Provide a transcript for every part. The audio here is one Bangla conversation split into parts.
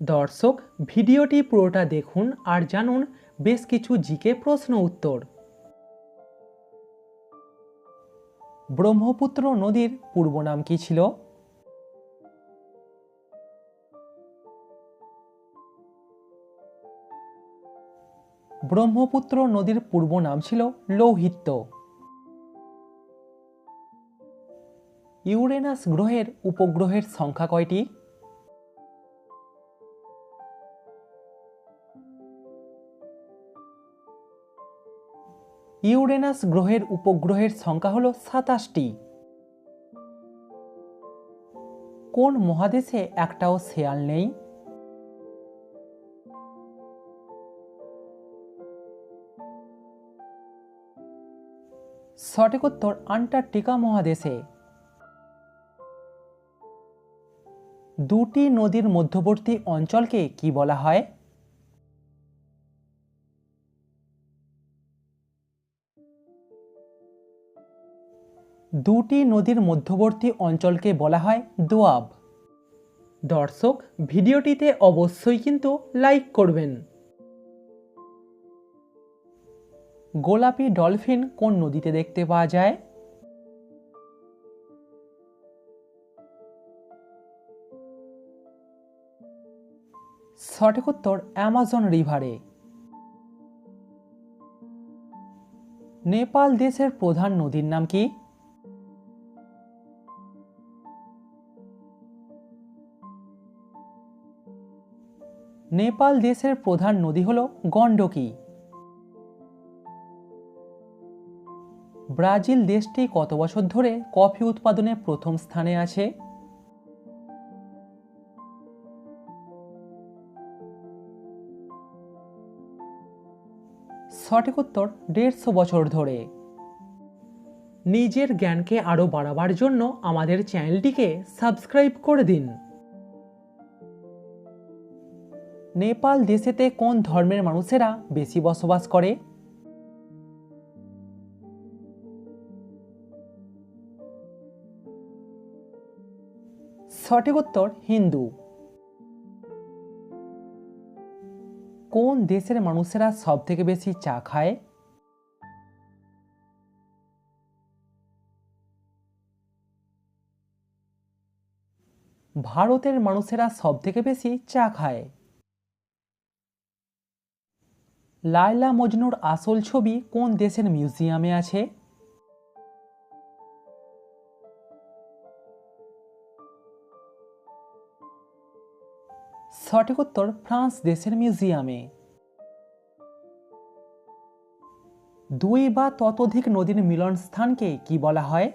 দর্শক, ভিডিওটি পুরোটা দেখুন আর জানুন বেশ কিছু জিকে প্রশ্ন উত্তর। ব্রহ্মপুত্র নদীর পূর্ব নাম কি ছিল? ব্রহ্মপুত্র নদীর পূর্ব নাম ছিল লৌহিত্য। ইউরেনাস গ্রহের উপগ্রহের সংখ্যা কয়টি? ইউরেনাস গ্রহের উপগ্রহের সংখ্যা হল সাতাশটি। কোন মহাদেশে একটাও শেয়াল নেই? সঠিক উত্তর আন্টার্কটিকা মহাদেশে। দুটি নদীর মধ্যবর্তী অঞ্চলকে কি বলা হয়? দুটি নদীর মধ্যবর্তী অঞ্চলকে বলা হয় দোয়াব। দর্শক, ভিডিওটিতে অবশ্যই কিন্তু লাইক করবেন। গোলাপি ডলফিন কোন নদীতে দেখতে পাওয়া যায়? সঠিক উত্তর, অ্যামাজন রিভারে। নেপাল দেশের প্রধান নদীর নাম কি? নেপাল দেশের প্রধান নদী হল গণ্ডকী। ব্রাজিল দেশটি কত বছর ধরে কফি উৎপাদনে প্রথম স্থানে আছে? সঠিক উত্তর, দেড়শো বছর ধরে। নিজের জ্ঞানকে আরও বাড়াবার জন্য আমাদের চ্যানেলটিকে সাবস্ক্রাইব করে দিন। নেপাল দেশেতে কোন ধর্মের মানুষেরা বেশি বসবাস করে? সঠিক উত্তর, হিন্দু। কোন দেশের মানুষেরা সব থেকে বেশি চা খায়? ভারতের মানুষেরা সব থেকে বেশি চা খায়। লায়লা মজনুর আসল ছবি কোন দেশের মিউজিয়ামে আছে? সঠিক উত্তর, ফ্রান্স দেশের মিউজিয়ামে। দুই বা ততোধিক নদীর মিলন স্থানকে কি বলা হয়?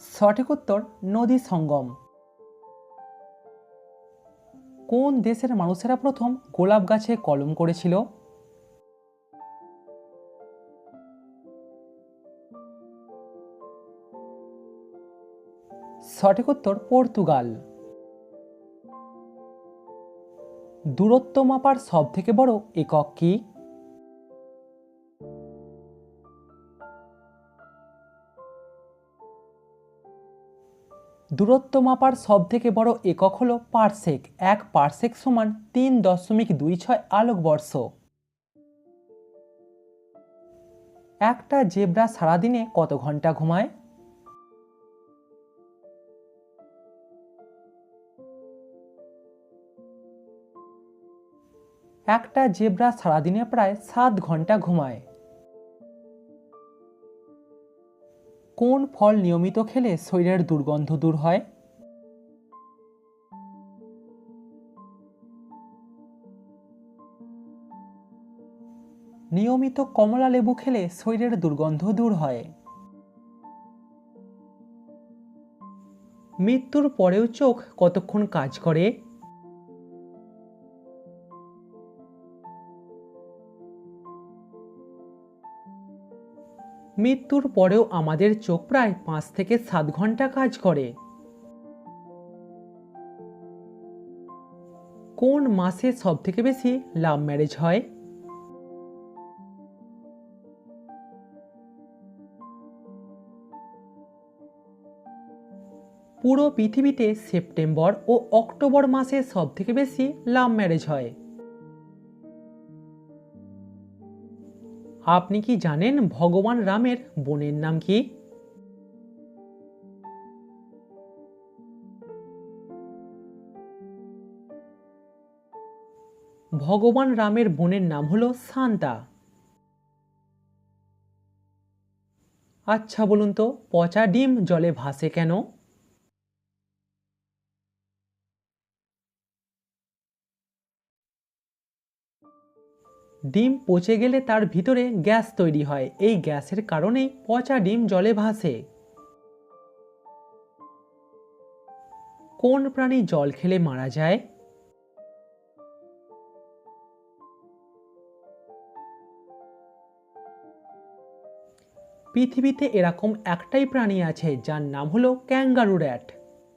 সঠিক উত্তর, নদী সঙ্গম। কোন দেশের মানুষেরা প্রথম গোলাপ গাছে কলম করেছিল? সঠিক উত্তর, পর্তুগাল। দূরত্ব মাপার সব থেকে বড় একক কি? দূরত্ব মাপার সব থেকে বড় একক হল পারসেক। এক পারসেক সমান তিন দশমিক দুই ছয় আলোকবর্ষ একটা জেব্রা সারাদিনে কত ঘণ্টা ঘুমায়? একটা জেব্রা সারাদিনে প্রায় সাত ঘণ্টা ঘুমায়। কোন ফল নিয়মিত খেলে শরীরের দুর্গন্ধ দূর হয়? নিয়মিত কমলা লেবু খেলে শরীরের দুর্গন্ধ দূর হয়। মৃত্যুর পরেও চোখ কতক্ষণ কাজ করে? মৃত্যুর পরেও আমাদের চোখ প্রায় পাঁচ থেকে সাত ঘণ্টা কাজ করে। কোন মাসে সব থেকে বেশি লাভ ম্যারেজ হয়? পুরো পৃথিবীতে সেপ্টেম্বর ও অক্টোবর মাসে সব থেকে বেশি লাভ ম্যারেজ হয়। আপনি কি জানেন ভগবান রামের বোনের নাম কি? ভগবান রামের বোনের নাম হলো শান্তা। আচ্ছা বলুন তো, পচা ডিম জলে ভাসে কেন? ডিম পচে গেলে তার ভিতরে গ্যাস তৈরি হয়। এই গ্যাসের কারণেই পচা ডিম জলে ভাসে। কোন প্রাণী জল খেলে মারা যায়? পৃথিবীতে এরকম একটাই প্রাণী আছে যার নাম হলো ক্যাঙ্গারু র্যাট।